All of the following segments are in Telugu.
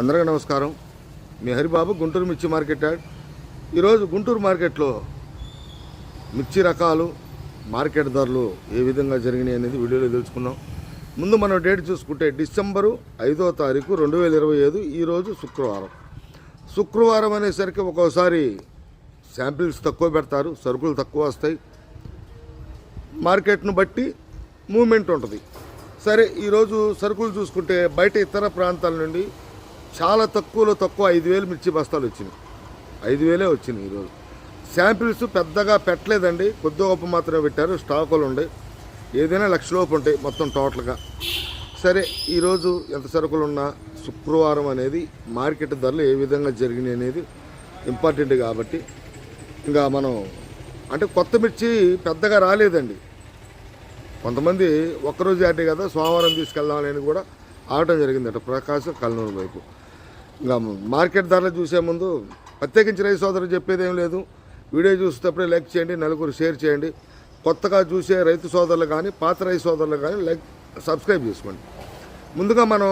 అందరికీ నమస్కారం. మీ హరిబాబు గుంటూరు మిర్చి మార్కెట్ యాడ్. ఈరోజు గుంటూరు మార్కెట్లో మిర్చి రకాలు మార్కెట్ ధరలు ఏ విధంగా జరిగినాయి అనేది వీడియోలో తెలుసుకున్నాం. ముందు మనం డేట్ చూసుకుంటే డిసెంబరు ఐదో తారీఖు రెండు వేల ఇరవై ఐదు ఈరోజు శుక్రవారం. శుక్రవారం అనేసరికి ఒక్కోసారి శాంపిల్స్ తక్కువ పెడతారు సరుకులు తక్కువ వస్తాయి. మార్కెట్ను బట్టి మూమెంట్ ఉంటుంది. సరే ఈరోజు సరుకులు చూసుకుంటే బయట ఇతర ప్రాంతాల నుండి చాలా తక్కువలో తక్కువ ఐదు వేలు మిర్చి బస్తాలు వచ్చినాయి. ఐదు వేలే వచ్చినాయి ఈరోజు. శాంపిల్స్ పెద్దగా పెట్టలేదండి. కొద్ది గొప్ప మాత్రమే పెట్టారు. స్టాకులు ఉండే. ఏదైనా లక్షలోపు ఉంటాయి మొత్తం టోటల్గా. సరే ఈరోజు ఎంత సరుకులు ఉన్నా శుక్రవారం అనేది మార్కెట్ ధరలు ఏ విధంగా జరిగినాయి అనేది ఇంపార్టెంట్ కాబట్టి ఇంకా మనం అంటే కొత్త మిర్చి పెద్దగా రాలేదండి. కొంతమంది ఒక్కరోజు ఆటే కదా సోమవారం తీసుకెళ్దామని కూడా ఆడటం జరిగిందట ప్రకాశం కల్నూరు వైపు. ఇంకా మార్కెట్ ధరలు చూసే ముందు ప్రత్యేకించి రైతు సోదరులు చెప్పేది ఏం లేదు. వీడియో చూసేటప్పుడే లైక్ చేయండి నలుగురు షేర్ చేయండి. కొత్తగా చూసే రైతు సోదరులు కానీ పాత రైతు సోదరులు కానీ లైక్ సబ్స్క్రైబ్ చేసుకోండి. ముందుగా మనం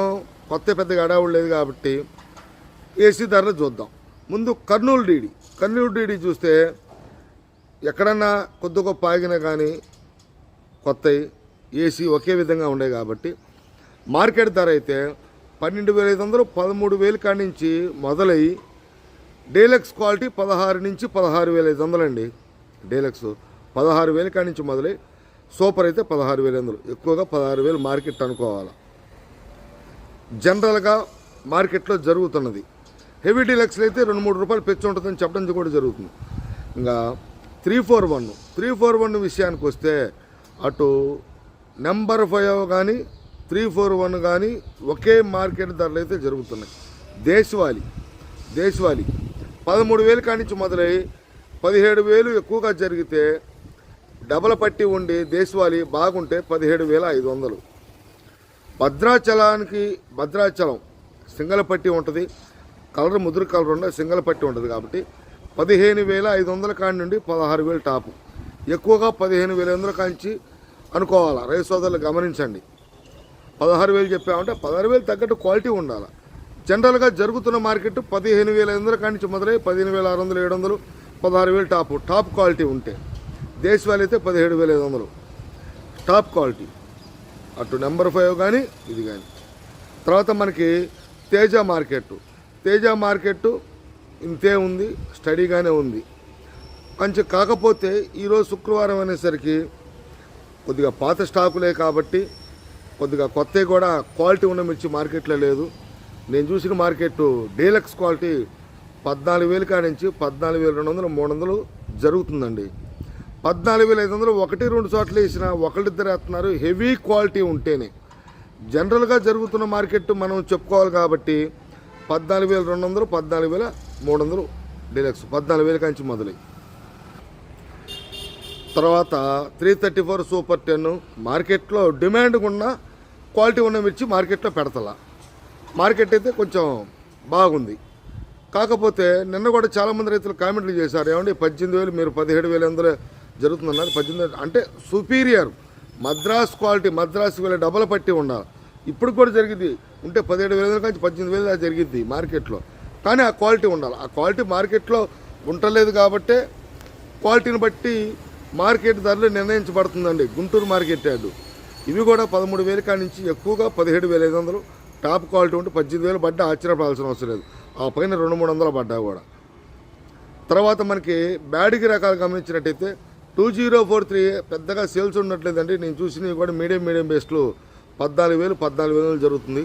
కొత్త పెద్దగా అడావుడు లేదు కాబట్టి ఏసీ ధరలు చూద్దాం. ముందు కర్నూలు డీడీ. కర్నూలు డీడీ చూస్తే ఎక్కడన్నా కొద్ది గొప్ప ఆగినా కానీ కొత్తవి ఏసీ ఒకే విధంగా ఉండే కాబట్టి మార్కెట్ ధర అయితే పన్నెండు వేల ఐదు వందలు పదమూడు వేలు కాడి నుంచి మొదలై డీలక్స్ క్వాలిటీ పదహారు నుంచి పదహారు వేల ఐదు వందలండి. డీలక్స్ పదహారు వేల కాడి నుంచి మొదలై సూపర్ అయితే పదహారు వేల వందలు. ఎక్కువగా పదహారు వేలు మార్కెట్ అనుకోవాలి. జనరల్గా మార్కెట్లో జరుగుతున్నది. హెవీ డీలక్స్లు అయితే రెండు మూడు రూపాయలు పెంచి ఉంటుందని చెప్పడం కూడా జరుగుతుంది. ఇంకా three four one three four one విషయానికి వస్తే అటు నెంబర్ ఫైవ్ కానీ త్రీ ఫోర్ వన్ కానీ ఒకే మార్కెట్ ధరలు అయితే జరుగుతున్నాయి. దేశవాళీ దేశవాళీ. పదమూడు వేలు కానించి మొదలై పదిహేడు వేలు ఎక్కువగా జరిగితే డబల పట్టి ఉండి దేశవాళీ బాగుంటే పదిహేడు వేల ఐదు వందలు. భద్రాచలానికి భద్రాచలం సింగల పట్టి ఉంటుంది. కలర్ ముదురు కలర్ ఉండే సింగల పట్టి ఉంటుంది కాబట్టి పదిహేను వేల ఐదు వందల కాడి నుండి పదహారు వేలు టాపు. ఎక్కువగా పదిహేను వేల వందల కాంచి అనుకోవాలా? రైతు సోదరులు గమనించండి. పదహారు వేలు చెప్పామంటే పదహారు వేలు తగ్గట్టు క్వాలిటీ ఉండాలి. జనరల్గా జరుగుతున్న మార్కెట్ పదిహేను వేల ఐదు వందల కాడి మొదలై పదిహేను వేల ఆరు వందలు ఏడు వందలు పదహారు వేలు టాపు టాప్ క్వాలిటీ ఉంటే. దేశవాళీ అయితే పదిహేడు వేల ఐదు వందలు. Top quality. అటు నెంబర్ ఫైవ్ కానీ ఇది కానీ తర్వాత మనకి తేజ మార్కెట్ తేజ మార్కెట్ ఇంతే ఉంది స్టడీగానే ఉంది. కొంచెం కాకపోతే ఈరోజు శుక్రవారం అనేసరికి కొద్దిగా పాత స్టాకులే కాబట్టి కొద్దిగా కొత్తవి కూడా క్వాలిటీ ఉన్న మిర్చి మార్కెట్లో లేదు. నేను చూసిన మార్కెట్ డీలక్స్ క్వాలిటీ పద్నాలుగు వేలు కాడి నుంచి పద్నాలుగు వేల రెండు వందలు మూడు వందలు జరుగుతుందండి. పద్నాలుగు వేల ఐదు వందలు ఒకటి రెండు చోట్ల వేసిన ఒకళ్ళిద్దరు వేస్తున్నారు. హెవీ క్వాలిటీ ఉంటేనే. జనరల్గా జరుగుతున్న మార్కెట్ మనం చెప్పుకోవాలి కాబట్టి పద్నాలుగు వేల రెండు వందలు పద్నాలుగు వేల మూడు వందలు డీలక్స్ పద్నాలుగు వేల కాంచి మొదలై. తర్వాత three thirty four super ten మార్కెట్లో డిమాండ్ ఉన్న క్వాలిటీ ఉన్న మిర్చి మార్కెట్లో పెడతలా. మార్కెట్ అయితే కొంచెం బాగుంది. కాకపోతే నిన్న కూడా చాలామంది రైతులు కామెంట్లు చేశారు. ఏమండి పద్దెనిమిది వేలు మీరు పదిహేడు వేలు ఎందులో జరుగుతుందన్నారు. పద్దెనిమిది వేలు అంటే సుపీరియర్ మద్రాస్ క్వాలిటీ మద్రాస్ వేల డబల్ పట్టి ఉండాలి. ఇప్పుడు కూడా జరిగింది. ఉంటే పదిహేడు వేల నుంచి పద్దెనిమిది వేలు దాకా జరిగింది మార్కెట్లో. కానీ ఆ క్వాలిటీ ఉండాలి. ఆ క్వాలిటీ మార్కెట్లో ఉండలేదు కాబట్టే క్వాలిటీని బట్టి మార్కెట్ ధరలు నిర్ణయించబడుతుందండి. Guntur market yard. ఇవి కూడా పదమూడు వేల కాడి నుంచి ఎక్కువగా పదిహేడు వేల ఐదు వందలు. టాప్ క్వాలిటీ ఉంటే పద్దెనిమిది వేలు పడ్డా ఆశ్చర్యపడాల్సిన అవసరం లేదు. ఆ పైన రెండు మూడు వందలు పడ్డా కూడా. తర్వాత మనకి బ్యాడ్కి రకాలు గమనించినట్టయితే టూ జీరో ఫోర్ త్రీ పెద్దగా సేల్స్ ఉండట్లేదండి. నేను చూసినవి కూడా మీడియం మీడియం బేస్లో పద్నాలుగు వేలు పద్నాలుగు వేలు జరుగుతుంది.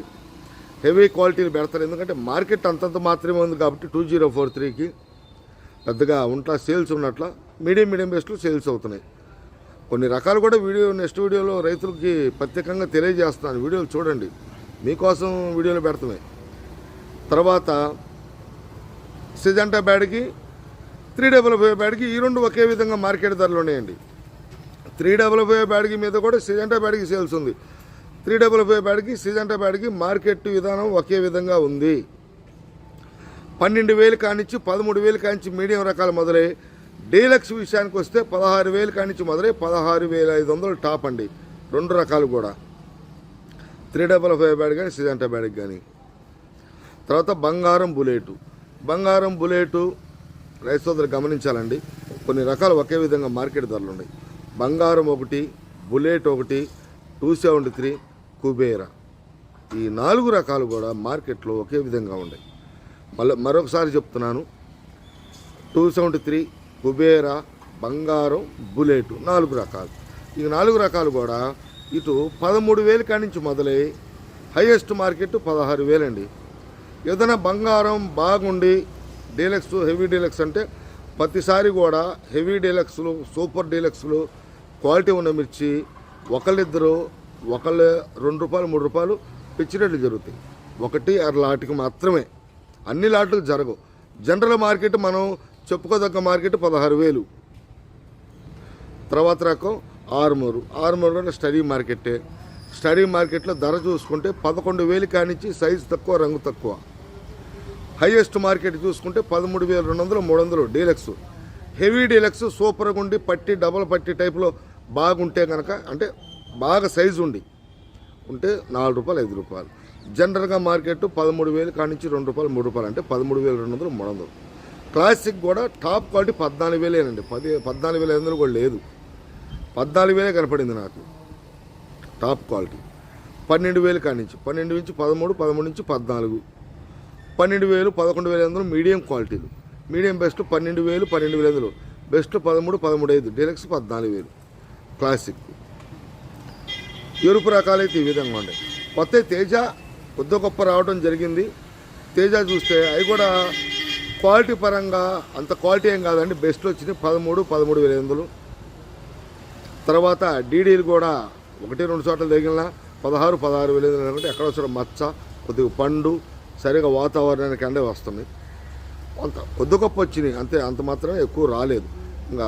హెవీ క్వాలిటీలు పెడతారు. ఎందుకంటే మార్కెట్ అంతంత మాత్రమే ఉంది కాబట్టి టూ జీరో ఫోర్ త్రీకి పెద్దగా ఉంట్లా సేల్స్ ఉన్నట్ల మీడియం మీడియం బేస్లో సేల్స్ అవుతున్నాయి. కొన్ని రకాలు కూడా వీడియో నెక్స్ట్ వీడియోలో రైతులకి ప్రత్యేకంగా తెలియజేస్తాను వీడియోలు చూడండి. మీకోసం వీడియోలు పెడతామే. తర్వాత సిజంటా బ్యాడ్కి త్రీ డబల్ ఫైవ్ బ్యాడ్కి ఈ రెండు ఒకే విధంగా మార్కెట్ ధరలు ఉన్నాయండి. త్రీ డబల్ ఫైవ్ బ్యాడ్కి మీద కూడా సిజంటా బ్యాడ్కి సేల్స్ ఉంది. Three double five బ్యాడ్కి Syngenta బ్యాడ్కి market విధానం ఒకే విధంగా ఉంది. పన్నెండు వేలు కానించి పదమూడు వేలు కానించి మీడియం రకాలు మొదలై డీలక్స్ విషయానికి వస్తే పదహారు వేలు కానించి మొదలై పదహారు వేల ఐదు వందలు టాప్ అండి. రెండు రకాలు కూడా. త్రీ డబల్ ఫైవ్ బ్యాడ్ కానీ సిజంటా బ్యాడ్ కానీ తర్వాత బంగారం బుల్లెటు బంగారం బుల్లెటు రైతులు గమనించాలండి. కొన్ని రకాలు ఒకే విధంగా మార్కెట్ ధరలు ఉన్నాయి. బంగారం ఒకటి బుల్లెట్ ఒకటి టూ సెవెంటీ త్రీ కుబేరా. ఈ నాలుగు రకాలు కూడా మార్కెట్లో ఒకే విధంగా ఉన్నాయి. మళ్ళీ మరొకసారి చెప్తున్నాను. టూ సెవెంటీ త్రీ కుబేరా బంగారం బుల్లెట్ నాలుగు రకాలు. ఈ నాలుగు రకాలు కూడా ఇటు పదమూడు వేలు కాడి నుంచి మొదలై హైయెస్ట్ మార్కెట్ పదహారు వేలండి. ఏదైనా బంగారం బాగుండి డీలక్స్ హెవీ డీలక్స్ అంటే ప్రతిసారి కూడా హెవీ డీలక్స్లు సూపర్ డీలక్స్లు క్వాలిటీ ఉన్న మిర్చి ఒకళ్ళిద్దరు ఒకళ్ళు రెండు రూపాయలు మూడు రూపాయలు పిచ్చినట్లు జరుగుతాయి. ఒకటి అర లాట్కి మాత్రమే. అన్ని లాట్లకు జరగవు. జనరల్ మార్కెట్ మనం చెప్పుకోదగ్గ మార్కెట్ పదహారు వేలు. తర్వాత రకం ఆరుమూరు. ఆరుమూరు కూడా స్టడీ మార్కెట్టే స్టడీ మార్కెట్లో ధర చూసుకుంటే పదకొండు వేలు కానిచ్చి సైజు తక్కువ రంగు తక్కువ. హైయెస్ట్ మార్కెట్ చూసుకుంటే పదమూడు వేల రెండు వందలు మూడు వందలు డీలక్స్. హెవీ డీలక్స్ సూపర్గా ఉండి పట్టి డబల్ పట్టి టైప్లో బాగుంటే కనుక అంటే బాగా సైజు ఉండి ఉంటే నాలుగు రూపాయలు ఐదు రూపాయలు. జనరల్గా మార్కెట్ పదమూడు వేలు కానించి రెండు రూపాయలు మూడు రూపాయలు అంటే పదమూడు వేల రెండు వందలు మూడు వందలు. క్లాసిక్ కూడా టాప్ క్వాలిటీ పద్నాలుగు వేలేనండి. పది పద్నాలుగు వేల ఐదు వందలు కూడా లేదు. పద్నాలుగు వేలే కనపడింది నాకు. Top quality. పన్నెండు వేలు కానించి పన్నెండు నుంచి పదమూడు పదమూడు నుంచి పద్నాలుగు. పన్నెండు వేలు పదకొండు వేల ఐదు వందలు మీడియం క్వాలిటీలు. మీడియం బెస్ట్ పన్నెండు వేలు పన్నెండు వేల ఐదులు వందలు. బెస్ట్ పదమూడు పదమూడు ఐదు. డీలక్స్ పద్నాలుగు వేలు. క్లాసిక్. ఎరుపు రకాలైతే ఈ విధంగా ఉన్నాయి. కొత్త తేజ కొద్ది గొప్ప రావడం జరిగింది. తేజ చూస్తే అవి కూడా క్వాలిటీ పరంగా అంత క్వాలిటీ ఏం కాదండి. బెస్ట్ వచ్చింది పదమూడు పదమూడు వేల ఎనిమిదిలు తర్వాత డీడీలు కూడా ఒకటి రెండు చోట్ల తగిలిన పదహారు పదహారు వేల ఎనిమిది వందలు ఎక్కడ వచ్చిన మచ్చ కొద్దిగా పండు సరిగా వాతావరణానికి అండే వస్తుంది. అంత కొద్ది గొప్ప వచ్చినాయి. అంతే అంత మాత్రమే ఎక్కువ రాలేదు. ఇంకా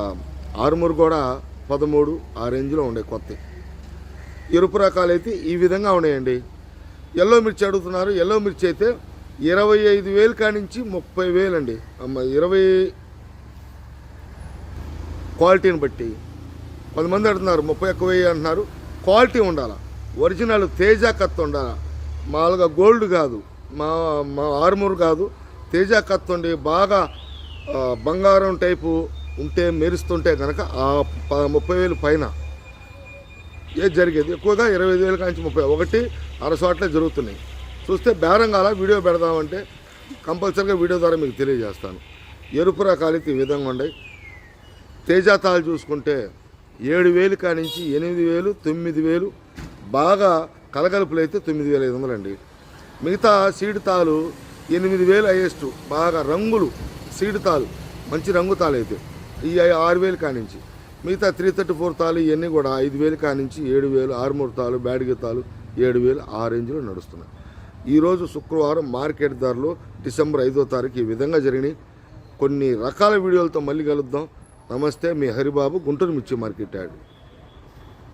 ఆరుమూరు కూడా పదమూడు ఆ రేంజ్లో ఉండే కొత్త. ఎరుపు రకాలు అయితే ఈ విధంగా ఉన్నాయండి. ఎల్లో మిర్చి అడుగుతున్నారు. ఎల్లో మిర్చి అయితే ఇరవై ఐదు వేలు కానించి ముప్పై వేలు అండి అమ్మ ఇరవై క్వాలిటీని బట్టి. కొంతమంది అడుగుతున్నారు ముప్పై ఎక్కువ వెయ్యి అంటున్నారు. క్వాలిటీ ఉండాలి? ఒరిజినల్ తేజ కత్తి ఉండాలి? మామూలుగా గోల్డ్ కాదు మా మా ఆర్మూర్ కాదు. తేజ కత్తి ఉండి బాగా బంగారం టైపు ఉంటే మెరుస్తుంటే కనుక ఆ ముప్పై వేలు పైన. ఏది జరిగేది? ఎక్కువగా ఇరవై ఐదు వేల కాంచి ముప్పై. ఒకటి అర చోట్ల జరుగుతున్నాయి. చూస్తే బేరం కాల వీడియో పెడదామంటే కంపల్సరీగా వీడియో ద్వారా మీకు తెలియజేస్తాను. ఎరుపు రకాలు ఈ విధంగా ఉన్నాయి. తేజాతాలు చూసుకుంటే ఏడు వేలు కానించి ఎనిమిది వేలు తొమ్మిది వేలు బాగా కలగలుపులు అయితే తొమ్మిది వేల ఐదు వందలండి. మిగతా సీడ్ తాలు ఎనిమిది వేలు హైయెస్ట్ బాగా రంగులు సీడ్ తాలు మంచి రంగు తాలు అయితే ఈ ఆరు వేలు కానించి. మిగతా త్రీ థర్టీ ఫోర్ తాలు ఇవన్నీ కూడా ఐదు వేలు కానించి ఏడు వేలు ఆరుమూరు తాలు బ్యాడ్గి తాలు ఏడు వేలు ఆ రేంజ్లో నడుస్తున్నాయి. ఈరోజు శుక్రవారం మార్కెట్ ధరలు డిసెంబర్ ఐదో తారీఖు ఈ విధంగా జరిగినాయి. కొన్ని రకాల వీడియోలతో మళ్ళీ కలుద్దాం. నమస్తే మీ హరిబాబు గుంటూరు మిర్చి మార్కెట్ యాడ్.